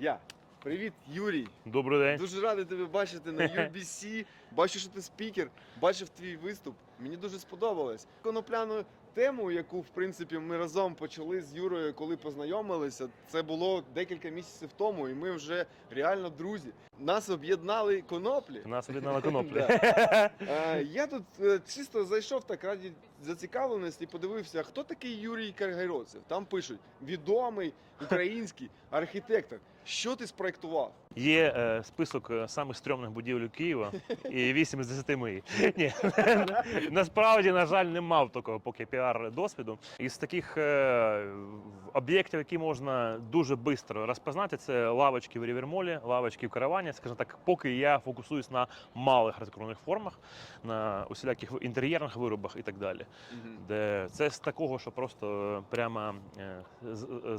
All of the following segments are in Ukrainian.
Я. Привіт, Юрій. Добрий день. Дуже радий тебе бачити на UBC. Бачу, що ти спікер, бачив твій виступ. Мені дуже сподобалось. Конопляну тему, яку в принципі ми разом почали з Юрою, коли познайомилися. Це було декілька місяців тому, і ми вже реально друзі. Нас об'єднали коноплі. Нас об'єднала коноплі. Е, Я тут е, чисто зайшов так раді зацікавленості, подивився, хто такий Юрій Каргайроцев. Там пишуть відомий український архітектор. Що ти спроектував? Є е, список е, самих стрьомних будівель Києва і 8 з 10 мої. Ні, насправді, на жаль, не мав такого поки піар досвіду. Із таких е, об'єктів, які можна дуже швидко розпознати, це лавочки в Рівермолі, лавочки в каравані. Скажімо так, поки я фокусуюсь на малих архітектурних формах, на усіляких інтер'єрних виробах і так далі. де це з такого, що просто прямо е, е,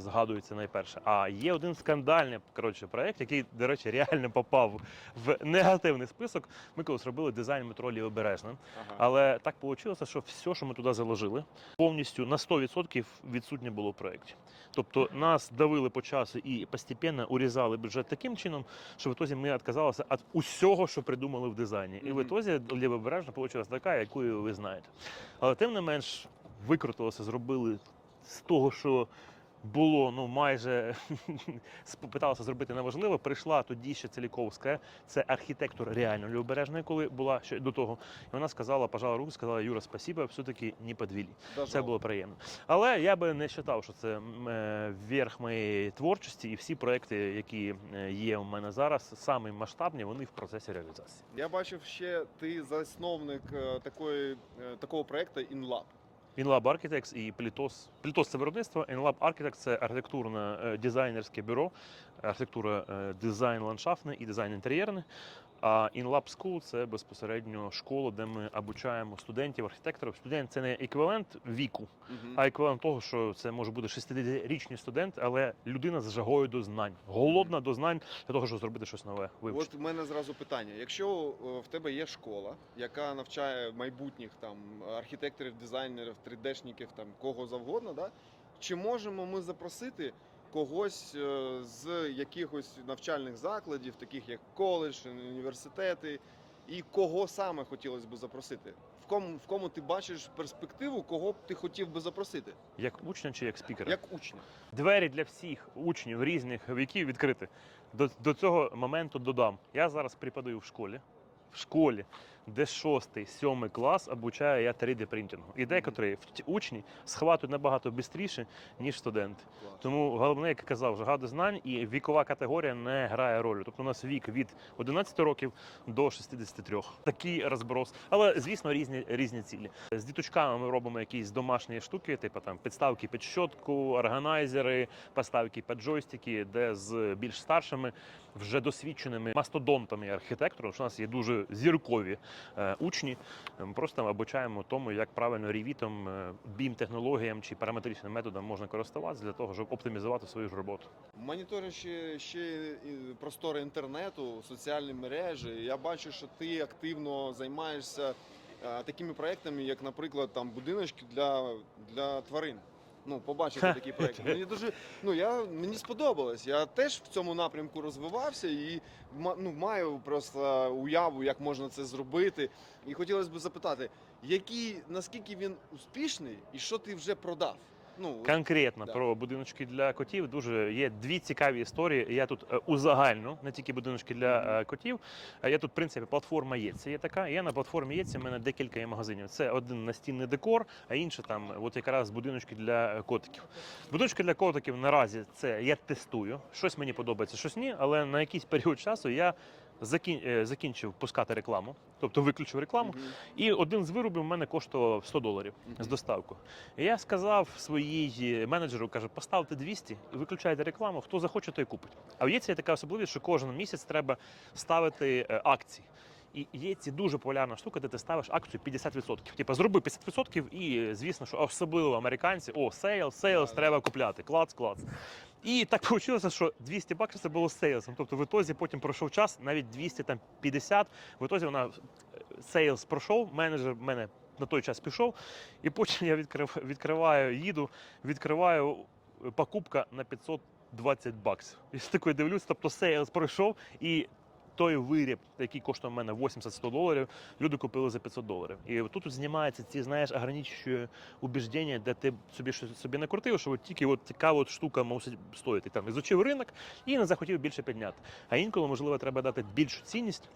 згадується найперше. А є один скандальний коротше, проект, який, до речі, реально попав в негативний список. Ми колись робили дизайн метро Лівобережне. Ага. Але так вийшло, що все, що ми туди заложили, повністю на 100% відсутнє було в проєкті. Тобто нас давили по часу і постепенно урізали бюджет таким чином, що в ітозі ми відказалися від усього, що придумали в дизайні. І в ітозі лівобережна вийшла така, яку ви знаєте. Але тим не менш викрутилося, зробили з того, що було ну майже питалося зробити неважливо. Прийшла тоді ще Целіковська, це архітектор реально Лівобережної, коли була ще до того. І вона сказала, пожала руку, сказала Юра, спасибо, все-таки не подвілі. Це було приємно. Але я би не вважав, що це е, верх моєї творчості, і всі проекти, які е, є у мене зараз, самі масштабні, вони в процесі реалізації. Я бачив ще ти засновник е, такої, такого проекту InLab. InLab Architects і Plitos. Plitos – це виробництво, InLab Architects – це архітектурне е, дизайнерське бюро, архітектура е, дизайн ландшафтний і дизайн інтер'єрний. А InLab School – це безпосередньо школа, де ми обучаємо студентів, архітекторів. Студент це не еквівалент віку, а еквівалент того, що це може бути 60-річний студент, але людина з жагою до знань, голодна до знань для того, щоб зробити щось нове. Вивчити. От у мене зразу питання: якщо в тебе є школа, яка навчає майбутніх там архітекторів, дизайнерів, 3D-шників, там кого завгодно, да? чи можемо ми запросити когось е, з якихось навчальних закладів, таких як коледж, університети, і кого саме хотілося б запросити? В кому, в кому ти бачиш перспективу, кого б ти хотів би запросити? Як учня чи як спікера? Як учня? Двері для всіх учнів різних віків відкриті. До, до цього моменту додам. Я зараз преподаю в школі. В школі, де 6-7 клас обучаю я 3D принтингу. І декотрі учні схватують набагато швидше, ніж студенти. Тому головне, як я казав, жага знань і вікова категорія не грає ролі. Тобто у нас вік від 11 років до 63. Такий розброс. Але звісно, різні різні цілі. З діточками ми робимо якісь домашні штуки, типу там підставки під щотку, органайзери, поставки під джойстики, де з більш старшими, вже досвідченими мастодонтами архітекторів, що у нас є дуже зіркові учні. Ми просто обучаємо тому, як правильно ревітом, бім технологіям чи параметричним методом можна користуватися для того, щоб оптимізувати свою ж роботу. Моніторячи ще простори інтернету, соціальні мережі, я бачу, що ти активно займаєшся е, такими проектами, як, наприклад, там будиночки для, для тварин. Ну, побачити такі проекти. Мені дуже ну я мені сподобалось. Я теж в цьому напрямку розвивався і ну, маю просто уяву, як можна це зробити. І хотілося б запитати, які наскільки він успішний і що ти вже продав? Ну Конкретно Да. про будиночки для котів дуже є дві цікаві історії. Я тут е, узагальну, не тільки будиночки для е, котів. а Я тут, в принципі, платформа Єці є така. Я на платформі Єці, в мене декілька є магазинів. Це один настінний декор, а інший там, от якраз будиночки для е, котиків. Будиночки для котиків наразі це я тестую. Щось мені подобається, щось ні, але на якийсь період часу я е, закінчив пускати рекламу, тобто виключив рекламу. І один з виробів в мене коштував 100 доларів з доставкою. І я сказав своїй менеджеру, каже, поставте 200 і виключайте рекламу, хто захоче, той купить. А в ЄЦ є така особливість, що кожен місяць треба ставити е, акції. І є ці дуже популярна штука, де ти ставиш акцію 50%. Типа зроби 50% і е, звісно, що особливо американці, о, сейл, сейлс, треба купляти, клац, клац. І так вийшло, що 200 баксів це було сейлсом. Тобто в ітозі потім пройшов час, навіть 250, в ітозі вона сейлс пройшов, менеджер в мене на той час пішов, і потім я відкрив, відкриваю, їду, відкриваю е, покупка на 500 20 баксів. І з такою дивлюсь, тобто сейлс пройшов і. Той виріб, який коштує в мене 80-100 доларів, люди купили за 500 доларів. І тут знімаються ці, знаєш, ограничуючі убіждення, де ти собі щось собі не крутив, що от тільки от така от штука мусить стоїти. Там ізучив ринок і не захотів більше підняти. А інколи, можливо, треба дати більшу цінність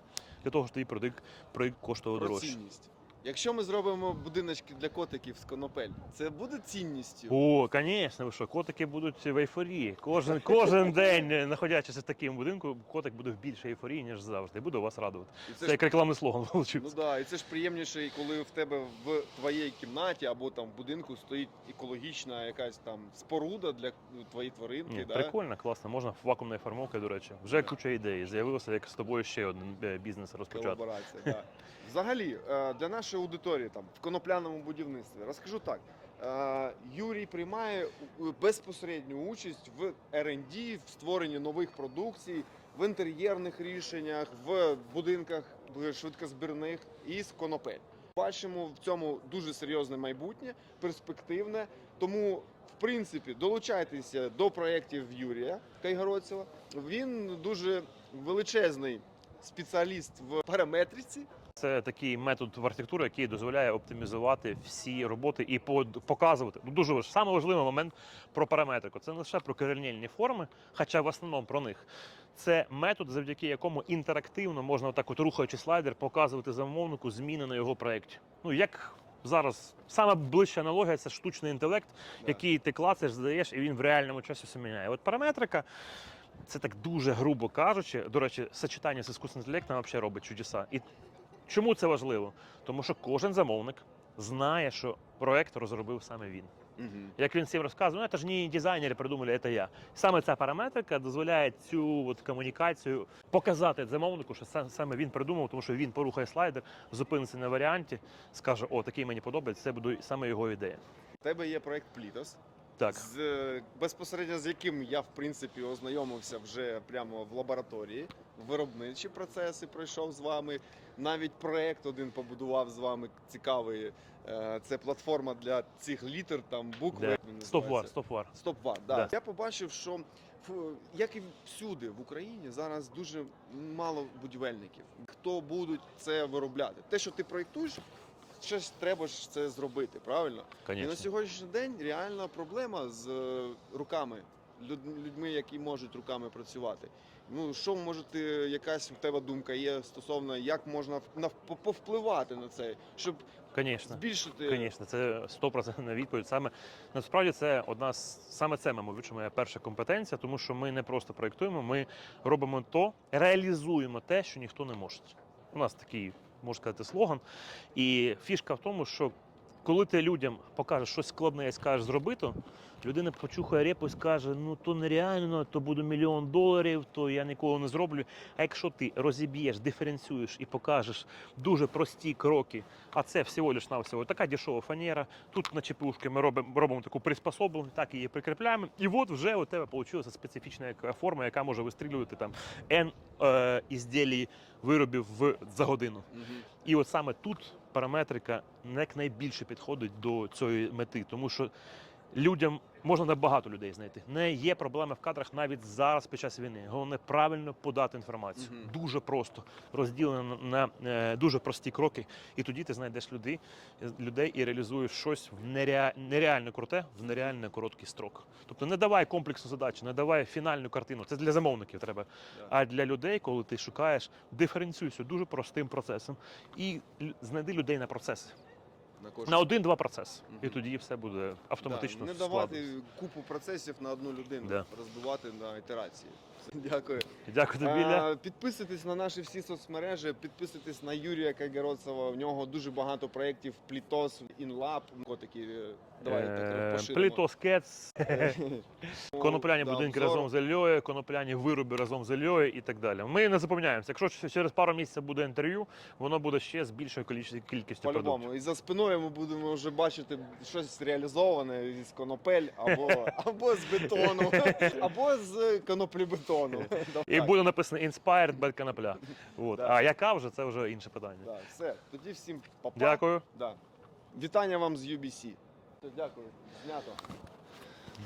для того, щоб твій продукт, проєкт коштував дорожче. цінність. Якщо ми зробимо будиночки для котиків з конопель, це буде цінністю. О, звісно, ви що, котики будуть в ейфорії. Кожен, кожен день, е, знаходячись в такому будинку, котик буде в більшій ейфорії, ніж завжди. І буде вас радувати. І Це це ж, як рекламний слоган ну вийшов. да, і це ж приємніше, коли в тебе в твоїй кімнаті або там в будинку стоїть екологічна якась там споруда для твоєї тваринки. Ні, да? Прикольно, класно. Можна вакуумною формовкою, до речі. Вже куча ідей. З'явилося, як з тобою ще один е, бізнес розпочати. Колаборація, да. Взагалі, е, для нашої аудиторії там в конопляному будівництві розкажу так. е, Юрій приймає безпосередню участь в R&D, в створенні нових продукцій, в інтер'єрних рішеннях, в будинках швидкозбірних із конопель. Бачимо в цьому дуже серйозне майбутнє, перспективне. Тому, в принципі, долучайтеся до проєктів Юрія Кайгородцева. Він дуже величезний спеціаліст в параметриці. Це такий метод в архітектурі, який дозволяє оптимізувати всі роботи і показувати. Ну, дуже важ... саме важливий момент про параметрику. Це не лише про керельнільні форми, хоча в основному про них. Це метод, завдяки якому інтерактивно можна, отак, от рухаючи слайдер, показувати замовнику зміни на його проєкті. Ну як зараз саме ближча аналогія це штучний інтелект, який ти клацаєш, здаєш, і він в реальному часі все міняє. От параметрика. Це так дуже грубо кажучи. До речі, сочетання з іскусним інтелектом взагалі робить чудеса. І чому це важливо? Тому що кожен замовник знає, що проект розробив саме він. Мгм. Як він всім розказує, ну це ж не дизайнери придумали, це я. Саме ця параметрика дозволяє цю от комунікацію показати замовнику, що са- саме він придумав, тому що він порухає слайдер, зупиниться на варіанті, скаже, о, такий мені подобається, це буде саме його ідея. У тебе є проект Плітос, Так, з, е, безпосередньо з яким я в принципі ознайомився вже прямо в лабораторії. Виробничі процеси пройшов з вами. Навіть проект один побудував з вами цікавий. Е, Це платформа для цих літер, там букви. Як він стоп-вар, називається? стоп-вар. Стоп-вар, да. Да. Я побачив, що в- як і всюди в Україні зараз дуже мало будівельників. Хто будуть це виробляти? Те, що ти проєктуєш, щось треба ж це зробити, правильно? І на сьогоднішній день реальна проблема з е, руками, люд- людьми, які можуть руками працювати. Ну що може ти, якась у тебе думка є стосовно як можна повпливати на це, щоб Конечно. збільшити Звісно, це 100% відповідь. Саме насправді це одна з саме це, мабуть, моя перша компетенція, тому що ми не просто проєктуємо, ми робимо то, реалізуємо те, що ніхто не може. У нас такий, можна сказати, слоган. І фішка в тому, що коли ти людям покажеш щось складне і скажеш зробити, людина почухає репу і скаже: ну то нереально, то буде мільйон доларів, то я ніколи не зроблю. А якщо ти розіб'єш, диференціюєш і покажеш дуже прості кроки, а це всього лиш навсього така дешева фанера. Тут на чепушки ми робимо, робимо таку приспособлену, так її прикріпляємо. І от вже у тебе вийшла специфічна форма, яка може вистрілювати там N е, ізділій виробів в, за годину. І от саме тут параметрика як найбільше підходить до цієї мети, тому що людям можна набагато людей знайти. Не є проблеми в кадрах навіть зараз під час війни. Головне правильно подати інформацію. Мгм. Дуже просто розділено на е, дуже прості кроки, і тоді ти знайдеш людей, людей і реалізуєш щось в нереа, нереально круте в нереально короткий строк. Тобто не давай комплексну задачу, не давай фінальну картину. Це для замовників треба. Да. А для людей, коли ти шукаєш, диференціюйся дуже простим процесом і знайди людей на процеси. На кожен. На один-два процеси. І тоді все буде автоматично. Да, не давати складно. купу процесів на одну людину, Да. розбивати на ітерації. Дякую. Дякую тобі. А, Підписуйтесь на наші всі соцмережі, підписуйтесь на Юрія Кайгородцева. У нього дуже багато проєктів Плітос, Інлаб. Котики, е, давай так Е, поширимо. Плітос Кец, конопляні будинки разом з Ільєю, конопляні вироби разом з Ільєю і так далі. Ми не запоминаємося. Якщо через пару місяців буде інтерв'ю, воно буде ще з більшою кількістю продуктів. По-любому. І за спиною ми будемо вже бачити щось реалізоване із конопель або, або з бетону, або з коноплібетону. І буде написано Inspired by конопля. От. Да. А яка вже це вже інше питання. Да, все. Тоді всім папа. Дякую. Да. Вітання вам з UBC. Дякую. Знято.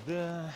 Да.